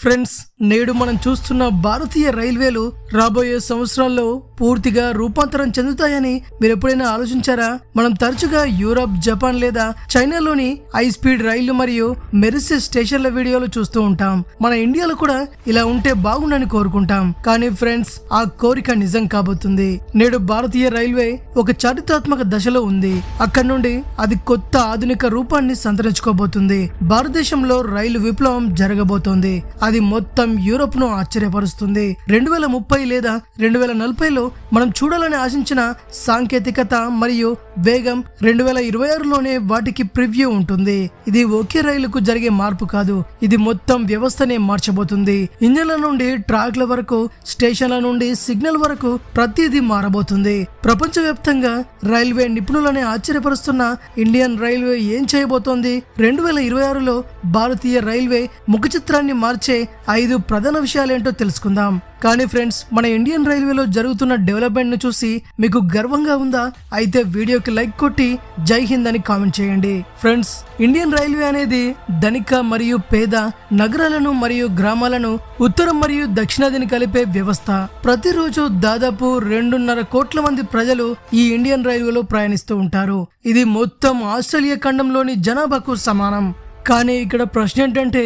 Friends నేడు మనం చూస్తున్న భారతీయ రైల్వేలు రాబోయే సంవత్సరాల్లో పూర్తిగా రూపాంతరం చెందుతాయని మీరు ఎప్పుడైనా ఆలోచించారా? మనం తరచుగా యూరప్ జపాన్ లేదా చైనాలోని హై స్పీడ్ రైళ్ళు మరియు మెరిసే స్టేషన్ల వీడియోలు చూస్తూ ఉంటాం. మన ఇండియాలో కూడా ఇలా ఉంటే బాగుండని కోరుకుంటాం. కానీ ఫ్రెండ్స్ ఆ కోరిక నిజం కాబోతుంది. నేడు భారతీయ రైల్వే ఒక చారిత్రాత్మక దశలో ఉంది. అక్కడి నుండి అది కొత్త ఆధునిక రూపాన్ని సంతరించుకోబోతుంది. భారతదేశంలో రైలు విప్లవం జరగబోతోంది. అది మొత్తం యూరోప్ను ఆశ్చర్యపరుస్తుంది. రెండు వేల ముప్పై లేదా రెండు వేల నలభైలో మనం చూడాలని ఆశించిన సాంకేతికత మరియు వేగం రెండు వేల ఇరవై ఆరులోనే వాటికి ప్రివ్యూ ఉంటుంది. ఇది ఒకే రైలుకు జరిగే మార్పు కాదు. ఇది మొత్తం వ్యవస్థనే మార్చబోతుంది. ఇంజన్ల నుండి ట్రాక్ల వరకు స్టేషన్ల నుండి సిగ్నల్ వరకు ప్రతిదీ మారబోతుంది. ప్రపంచవ్యాప్తంగా రైల్వే నిపుణులని ఆశ్చర్యపరుస్తున్న ఇండియన్ రైల్వే ఏం చేయబోతోంది? రెండు వేల ఇరవై ఆరులో భారతీయ రైల్వే ముఖ చిత్రాన్ని మార్చే ఐదు ప్రధాన విషయాలేంటో తెలుసుకుందాం. కానీ ఫ్రెండ్స్ మన ఇండియన్ రైల్వేలో జరుగుతున్న డెవలప్మెంట్ను చూసి మీకు గర్వంగా ఉందా? అయితే వీడియోకి లైక్ కొట్టి జై హింద్ అని కామెంట్ చేయండి. ఫ్రెండ్స్ ఇండియన్ రైల్వే అనేది ధనిక మరియు పేద నగరాలను మరియు గ్రామాలను ఉత్తరం మరియు దక్షిణాదిని కలిపే వ్యవస్థ. ప్రతిరోజు దాదాపు రెండున్నర కోట్ల మంది ప్రజలు ఈ ఇండియన్ రైల్వేలో ప్రయాణిస్తూ ఉంటారు. ఇది మొత్తం ఆస్ట్రేలియా ఖండంలోని జనాభాకు సమానం. కానీ ఇక్కడ ప్రశ్న ఏంటంటే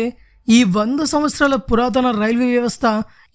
ఈ వంద సంవత్సరాల పురాతన రైల్వే వ్యవస్థ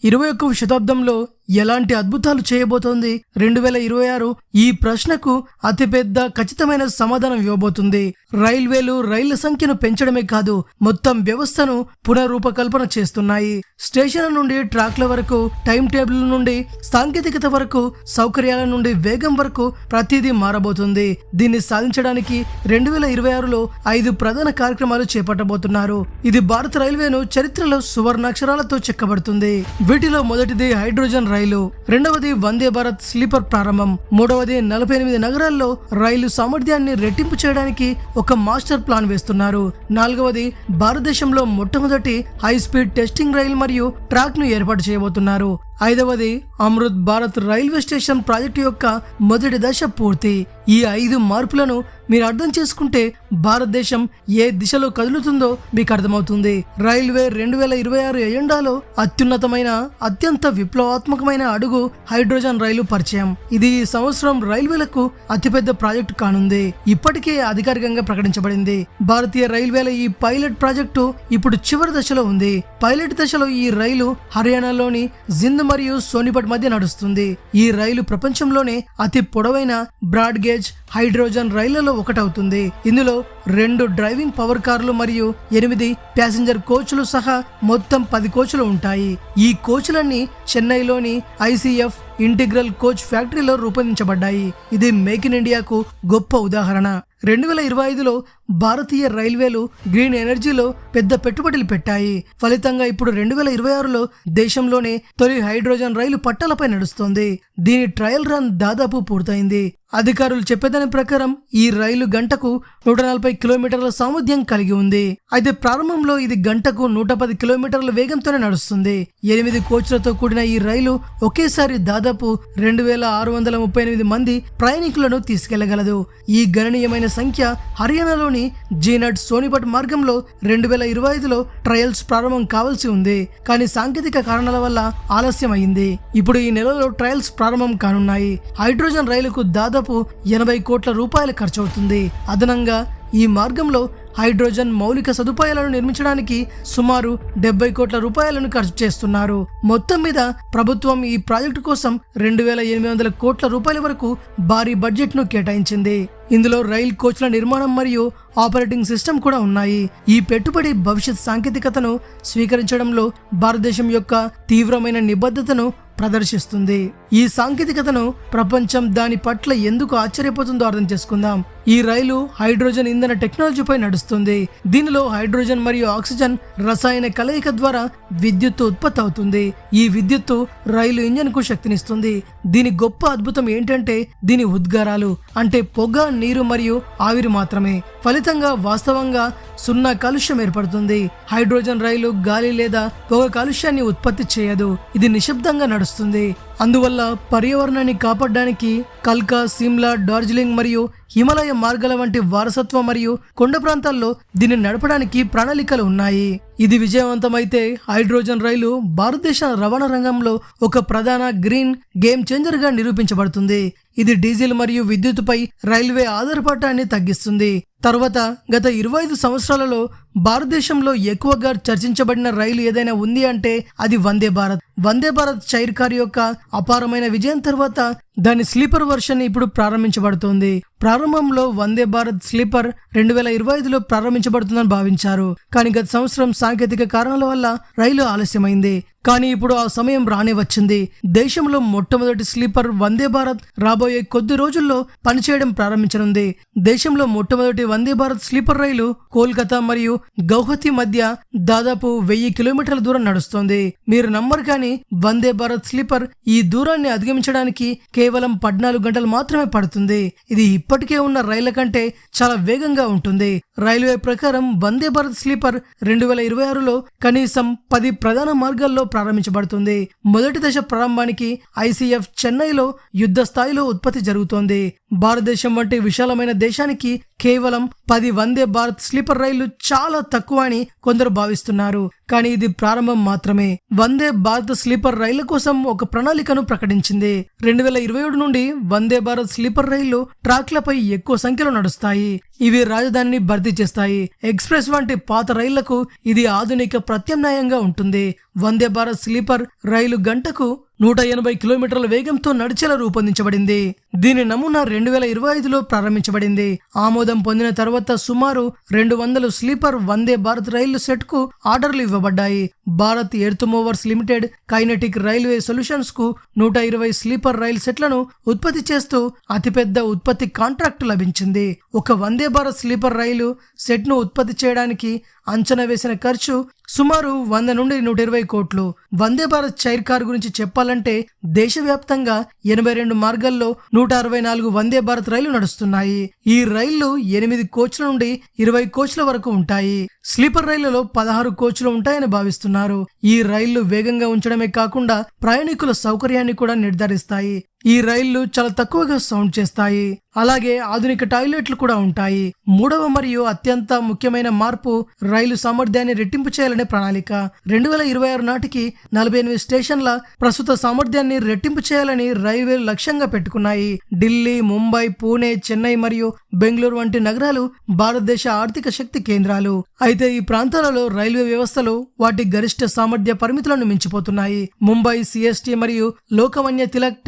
ఇరవై ఒక్క శతాబ్దంలో ఎలాంటి అద్భుతాలు చేయబోతోంది? రెండు వేల ఇరవై ఆరు ఈ ప్రశ్నకు అతిపెద్ద ఖచ్చితమైన సమాధానం ఇవ్వబోతుంది. రైల్వేలు రైళ్ళ సంఖ్యను పెంచడమే కాదు మొత్తం వ్యవస్థను పునరూపకల్పన చేస్తున్నాయి. స్టేషన్ల నుండి ట్రాక్ల వరకు టైం టేబుల్ నుండి సాంకేతికత వరకు సౌకర్యాల నుండి వేగం వరకు ప్రతిదీ మారబోతుంది. దీన్ని సాధించడానికి రెండు వేల ఇరవై ఆరులో ఐదు ప్రధాన కార్యక్రమాలు చేపట్టబోతున్నారు. ఇది భారత రైల్వేను చరిత్రలో సువర్ణాక్షరాలతో చెక్కబడుతుంది. వీటిలో మొదటిది హైడ్రోజన్ రైలు. రెండవది వందే భారత్ స్లీపర్ ప్రారంభం. మూడవది నలభై ఎనిమిది నగరాల్లో రైలు సామర్థ్యాన్ని రెట్టింపు చేయడానికి ఒక మాస్టర్ ప్లాన్ వేస్తున్నారు. నాలుగవది భారతదేశంలో మొట్టమొదటి హై స్పీడ్ టెస్టింగ్ రైలు మరియు ట్రాక్ను ఏర్పాటు చేయబోతున్నారు. ఐదవది Amrit Bharat railway station project యొక్క మొదటి దశ పూర్తి. ఈ ఐదు మార్పులను మీరు అర్థం చేసుకుంటే భారతదేశం ఏ దిశలో కదులుతుందో మీకు అర్థమవుతుంది. రైల్వే రెండు వేల ఇరవై ఆరు ఎజెండాలో అత్యున్నతమైన అత్యంత విప్లవాత్మకమైన అడుగు హైడ్రోజన్ రైలు పరిచయం. ఇది ఈ సంవత్సరం రైల్వేలకు అతిపెద్ద ప్రాజెక్టు కానుంది. ఇప్పటికే అధికారికంగా ప్రకటించబడింది. భారతీయ రైల్వేల ఈ పైలట్ ప్రాజెక్టు ఇప్పుడు చివరి దశలో ఉంది. పైలట్ దశలో ఈ రైలు హర్యానాలోని జింద్ మరియు సోనిపట్ మధ్య నడుస్తుంది. ఈ రైలు ప్రపంచంలోనే అతి పొడవైన బ్రాడ్ గేజ్ హైడ్రోజన్ రైళ్ళలో ఒకటవుతుంది. ఇందులో రెండు డ్రైవింగ్ పవర్ కార్లు మరియు ఎనిమిది ప్యాసింజర్ కోచ్లు సహా మొత్తం పది కోచ్లు ఉంటాయి. ఈ కోచ్లన్నీ చెన్నైలోని ఐసీఎఫ్ ఇంటిగ్రల్ కోచ్ ఫ్యాక్టరీలో రూపొందించబడ్డాయి. ఇది మేక్ ఇన్ ఇండియాకు గొప్ప ఉదాహరణ. రెండు వేల ఇరవై ఐదులో భారతీయ రైల్వేలు గ్రీన్ ఎనర్జీలో పెద్ద పెట్టుబడులు పెట్టాయి. ఫలితంగా ఇప్పుడు రెండు వేల ఇరవై ఆరులో దేశంలోనే తొలి హైడ్రోజన్ రైలు పట్టాలపై నడుస్తోంది. దీని ట్రయల్ రన్ దాదాపు పూర్తయింది. అధికారులు చెప్పేదాని ప్రకారం ఈ రైలు గంటకు నూట నలభై కిలోమీటర్ల సామర్థ్యం కలిగి ఉంది. అయితే ప్రారంభంలో ఇది గంటకు నూట పది కిలోమీటర్ల వేగంతోనే నడుస్తుంది. ఎనిమిది కోచ్లతో కూడిన ఈ రైలు ఒకేసారి దాదాపు రెండు వేల ఆరు వందల ముప్పై ఎనిమిది మంది ప్రయాణికులను తీసుకెళ్ళగలదు. ఈ గణనీయమైన సంఖ్య హర్యానాలోని జీనట్ సోనిపట్ మార్గంలో రెండు వేల ఇరవై ఐదులో ట్రయల్స్ ప్రారంభం కావాల్సి ఉంది. కానీ సాంకేతిక కారణాల వల్ల ఆలస్యం అయింది ఇప్పుడు ఈ నెలలో ట్రయల్స్ ప్రారంభం కానున్నాయి. హైడ్రోజన్ రైలుకు దాదాపు ఎనభై కోట్ల రూపాయలు ఖర్చవుతుంది. అదనంగా ఈ మార్గంలో హైడ్రోజన్ మౌలిక సదుపాయాలను నిర్మించడానికి సుమారు డెబ్బై కోట్ల రూపాయలను ఖర్చు చేస్తున్నారు. మొత్తం మీద ప్రభుత్వం ఈ ప్రాజెక్టు కోసం రెండు వేల ఎనిమిది వందల కోట్ల రూపాయల వరకు భారీ బడ్జెట్ను కేటాయించింది. ఇందులో రైల్ కోచ్ల నిర్మాణం మరియు ఆపరేటింగ్ సిస్టమ్ కూడా ఉన్నాయి. ఈ పెట్టుబడి భవిష్యత్ సాంకేతికతను స్వీకరించడంలో భారతదేశం యొక్క తీవ్రమైన నిబద్ధతను ప్రదర్శిస్తుంది. ఈ సాంకేతికతను ప్రపంచం దాని పట్ల ఎందుకు ఆశ్చర్యపోతుందో అర్థం చేసుకుందాం. ఈ రైలు హైడ్రోజన్ ఇంధన టెక్నాలజీపై నడుస్తుంది. దీనిలో హైడ్రోజన్ మరియు ఆక్సిజన్ రసాయన కలయిక ద్వారా విద్యుత్తు ఉత్పత్తి అవుతుంది. ఈ విద్యుత్తు రైలు ఇంజన్కు శక్తినిస్తుంది. దీని గొప్ప అద్భుతం ఏంటంటే దీని ఉద్గారాలు అంటే పొగ నీరు మరియు ఆవిరి మాత్రమే. ఫలితంగా వాస్తవంగా సున్నా కాలుష్యం ఏర్పడుతుంది. హైడ్రోజన్ రైలు గాలి లేదా పొగ కాలుష్యాన్ని ఉత్పత్తి చేయదు. ఇది నిశ్శబ్దంగా నడుస్తుంది. అందువల్ల పర్యావరణాన్ని కాపాడడానికి కల్కా సిమ్లా డార్జిలింగ్ మరియు హిమాలయ మార్గాల వంటి వారసత్వ మరియు కొండ ప్రాంతాల్లో దీన్ని నడపడానికి ప్రణాళికలు ఉన్నాయి. ఇది విజయవంతమైతే హైడ్రోజన్ రైలు భారతదేశ రవాణా రంగంలో ఒక ప్రధాన గ్రీన్ గేమ్ చేంజర్గా నిరూపించబడుతుంది. ఇది డీజిల్ మరియు విద్యుత్పై రైల్వే ఆధారపడటాన్ని తగ్గిస్తుంది. తర్వాత గత ఇరవై ఐదు సంవత్సరాలలో భారతదేశంలో ఎక్కువగా చర్చించబడిన రైలు ఏదైనా ఉంది అంటే అది వందే భారత్. వందే భారత్ చైర్ కార్ యొక్క అపారమైన విజయం తర్వాత దాని స్లీపర్ వర్షన్ ఇప్పుడు ప్రారంభించబడుతోంది. ప్రారంభంలో వందే భారత్ స్లీపర్ రెండు వేల ఇరవై ఐదులో ప్రారంభించబడుతుందని భావించారు. కానీ గత సంవత్సరం సాంకేతిక కారణాల వల్ల రైలు ఆలస్యమైంది. కానీ ఇప్పుడు ఆ సమయం రానే వచ్చింది దేశంలో మొట్టమొదటి స్లీపర్ వందే భారత్ రాబోయే కొద్ది రోజుల్లో పనిచేయడం ప్రారంభించనుంది. దేశంలో మొట్టమొదటి వందే భారత్ స్లీపర్ రైలు కోల్కతా మరియు గౌహతి మధ్య దాదాపు వెయ్యి కిలోమీటర్ల దూరం నడుస్తోంది. మీరు నమ్మరు కానీ వందే భారత్ స్లీపర్ ఈ దూరాన్ని అధిగమించడానికి కేవలం పద్నాలుగు గంటలు మాత్రమే పడుతుంది. ఇది ఇప్పటికే ఉన్న రైళ్ళ కంటే చాలా వేగంగా ఉంటుంది. రైల్వే ప్రకారం వందే భారత్ స్లీపర్ రెండు వేల ఇరవై ఆరులో కనీసం పది ప్రధాన మార్గాల్లో ప్రారంభించబడుతుంది. మొదటి దశ ప్రారంభానికి ఐసీఎఫ్ చెన్నైలో యుద్ధ స్థాయిలో ఉత్పత్తి జరుగుతోంది. భారతదేశం వంటి విశాలమైన దేశానికి కేవలం పది వందే భారత్ స్లీపర్ రైళ్ళు చాలా తక్కువ అని కొందరు భావిస్తున్నారు. కానీ ఇది ప్రారంభం మాత్రమే. వందే భారత్ స్లీపర్ రైళ్ళ కోసం ఒక ప్రణాళికను ప్రకటించింది. రెండు వేల ఇరవై ఏడు నుండి వందే భారత్ స్లీపర్ రైళ్ళు ట్రాక్లపై ఎక్కువ సంఖ్యలో నడుస్తాయి. ఇవి రాజధానిని భర్తీ చేస్తాయి. ఎక్స్ప్రెస్ వంటి పాత రైళ్ళకు ఇది ఆధునిక ప్రత్యామ్నాయంగా ఉంటుంది. వందే భారత్ స్లీపర్ రైలు గంటకు నూట ఎనభై కిలోమీటర్ల వేగంతో నడిచేలా రూపొందించబడింది. దీని నమూనా రెండు వేల ఇరవై ఐదులో ప్రారంభించబడింది. ఆమోదం పొందిన తర్వాత సుమారు రెండు వందలు స్లీపర్ వందే భారత్ రైలు సెట్కు ఆర్డర్లు ఆర్డర్లు ఇవ్వబడ్డాయి Bharat Earth Movers Limited Kinetic Railway సొల్యూషన్స్కు నూట ఇరవై స్లీపర్ రైలు సెట్లను ఉత్పత్తి చేస్తూ అతిపెద్ద ఉత్పత్తి కాంట్రాక్టు లభించింది. ఒక వందే భారత్ స్లీపర్ రైలు సెట్ను ఉత్పత్తి చేయడానికి అంచనా వేసిన ఖర్చు సుమారు వంద నుండి నూట ఇరవై కోట్లు. వందే భారత్ చైర్ కార్ గురించి చెప్పాలంటే దేశవ్యాప్తంగా ఎనభై రెండు మార్గాల్లో నూట అరవై నాలుగు వందే భారత్ రైళ్ళు నడుస్తున్నాయి. ఈ రైళ్ళు ఎనిమిది కోచ్ల నుండి ఇరవై కోచ్ల వరకు ఉంటాయి. స్లీపర్ రైళ్ళలో పదహారు కోచ్లు ఉంటాయని భావిస్తున్నారు. ఈ రైళ్ళు వేగంగా ఉంచడమే కాకుండా ప్రయాణికుల సౌకర్యాన్ని కూడా నిర్ధారిస్తాయి. ఈ రైళ్ళు చాలా తక్కువగా సౌండ్ చేస్తాయి. అలాగే ఆధునిక టాయిలెట్లు కూడా ఉంటాయి. మూడవ మరియు అత్యంత ముఖ్యమైన మార్పు రైలు సామర్థ్యాన్ని రెట్టింపు చేయాలనే ప్రణాళిక. రెండు వేల ఇరవై ఆరు నాటికి నలభై ఎనిమిది స్టేషన్ల ప్రస్తుత సామర్థ్యాన్ని రెట్టింపు చేయాలని రైల్వేలు లక్ష్యంగా పెట్టుకున్నాయి. ఢిల్లీ ముంబై పూణే చెన్నై మరియు బెంగళూరు వంటి నగరాలు భారతదేశ ఆర్థిక శక్తి కేంద్రాలు. అయితే ఈ ప్రాంతాలలో రైల్వే వ్యవస్థలు వాటి గరిష్ట సామర్థ్య పరిమితులను మించిపోతున్నాయి. ముంబై సిఎస్టి మరియు లోకమాన్య తిలక్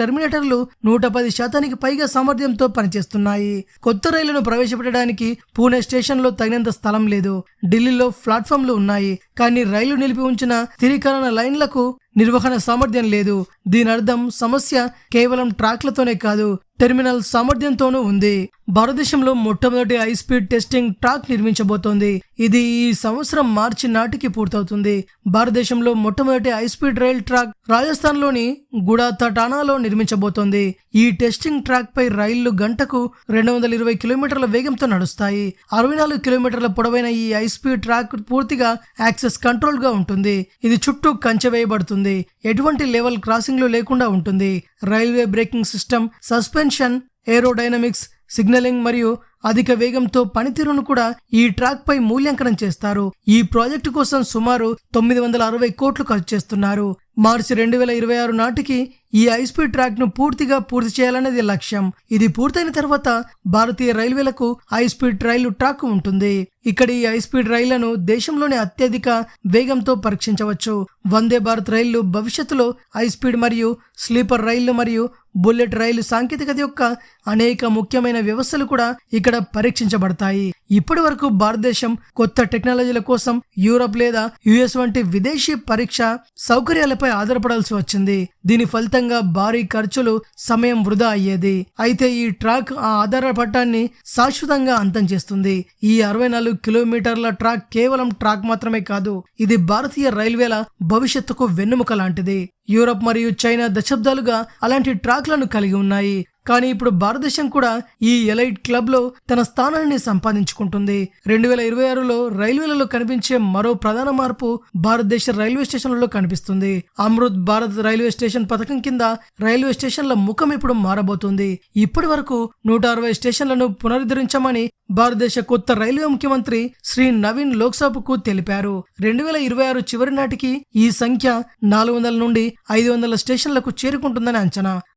టెర్మినేటర్లు నూట పది శాతానికి పైగా సామర్థ్యంతో పనిచేస్తున్నాయి. కొత్త రైళ్ళను ప్రవేశపెట్టడానికి పూణే స్టేషన్లో తగినంత స్థలం లేదు. ఢిల్లీలో ప్లాట్ఫామ్లు ఉన్నాయి. కానీ రైలు నిలిపి ఉంచిన స్థిరీకరణ లైన్లకు నిర్వహణ సామర్థ్యం లేదు. దీని అర్థం సమస్య కేవలం ట్రాక్లతోనే కాదు టెర్మినల్ సామర్థ్యంతోనూ ఉంది. భారతదేశంలో మొట్టమొదటి హై స్పీడ్ టెస్టింగ్ ట్రాక్ నిర్మించబోతోంది. ఇది ఈ సంవత్సరం మార్చి నాటికి పూర్తవుతుంది. భారతదేశంలో మొట్టమొదటి హై స్పీడ్ రైల్ ట్రాక్ రాజస్థాన్లోని గుడాతటానాలో నిర్మించబోతోంది. ఈ టెస్టింగ్ ట్రాక్ పై రైళ్ళు గంటకు రెండు వందల ఇరవై కిలోమీటర్ల వేగంతో నడుస్తాయి. అరవై నాలుగు కిలోమీటర్ల పొడవైన ఈ హై స్పీడ్ ట్రాక్ పూర్తిగా యాక్సెస్ కంట్రోల్గా ఉంటుంది. ఇది చుట్టూ కంచె వేయబడుతుంది. ఎటువంటి లెవెల్ క్రాసింగ్లు లేకుండా ఉంటుంది. Railway braking system suspension aerodynamics signalling మరియు అధిక వేగంతో పనితీరును కూడా ఈ ట్రాక్ పై మూల్యాంకనం చేస్తారు. ఈ ప్రాజెక్టు కోసం సుమారు తొమ్మిది వందల అరవై కోట్లు ఖర్చు చేస్తున్నారు. మార్చి రెండు వేల ఇరవై ఆరు నాటికి ఈ హైస్పీడ్ ట్రాక్ను పూర్తిగా పూర్తి చేయాలనేది లక్ష్యం. ఇది పూర్తయిన తర్వాత భారతీయ రైల్వేలకు హైస్పీడ్ రైలు ట్రాక్ ఉంటుంది. ఇక్కడ ఈ హైస్పీడ్ రైళ్ళను దేశంలోని అత్యధిక వేగంతో పరీక్షించవచ్చు. వందే భారత్ రైళ్ళు భవిష్యత్తులో హైస్పీడ్ మరియు స్లీపర్ రైళ్ళు మరియు బుల్లెట్ రైలు సాంకేతికత యొక్క అనేక ముఖ్యమైన వ్యవస్థలు కూడా ఇక్కడ పరీక్షించబడతాయి. ఇప్పటి వరకు భారతదేశం కొత్త టెక్నాలజీల కోసం యూరప్ లేదా యుఎస్ వంటి విదేశీ పరీక్ష సౌకర్యాలపై ఆధారపడాల్సి వచ్చింది. దీని ఫలితంగా భారీ ఖర్చులు సమయం వృధా అయ్యేది. అయితే ఈ ట్రాక్ ఆ ఆధారపడటాన్ని శాశ్వతంగా అంతం చేస్తుంది. ఈ అరవై నాలుగు కిలోమీటర్ల ట్రాక్ కేవలం ట్రాక్ మాత్రమే కాదు ఇది భారతీయ రైల్వేల భవిష్యత్తుకు వెన్నెముక లాంటిది. యూరప్ మరియు చైనా దశాబ్దాలుగా అలాంటి ట్రాక్లను కలిగి ఉన్నాయి. కానీ ఇప్పుడు భారతదేశం కూడా ఈ ఎలైట్ క్లబ్లో తన స్థానాన్ని సంపాదించుకుంటుంది. రెండు వేల ఇరవై ఆరులో రైల్వేలలో కనిపించే మరో ప్రధాన మార్పు భారతదేశ రైల్వే స్టేషన్లలో కనిపిస్తుంది. అమృత్ భారత్ రైల్వే స్టేషన్ పథకం కింద రైల్వే స్టేషన్ల ముఖం ఇప్పుడు మారబోతుంది. ఇప్పటి వరకు నూట అరవై స్టేషన్లను పునరుద్ధరించమని భారతదేశ కొత్త రైల్వే ముఖ్యమంత్రి శ్రీ నవీన్ లోక్సభకు తెలిపారు. రెండు వేల ఇరవై ఆరు చివరి నాటికి ఈ సంఖ్య నాలుగు వందల నుండి ఐదు వందల స్టేషన్లకు చేరుకుంటుందని అంచనా.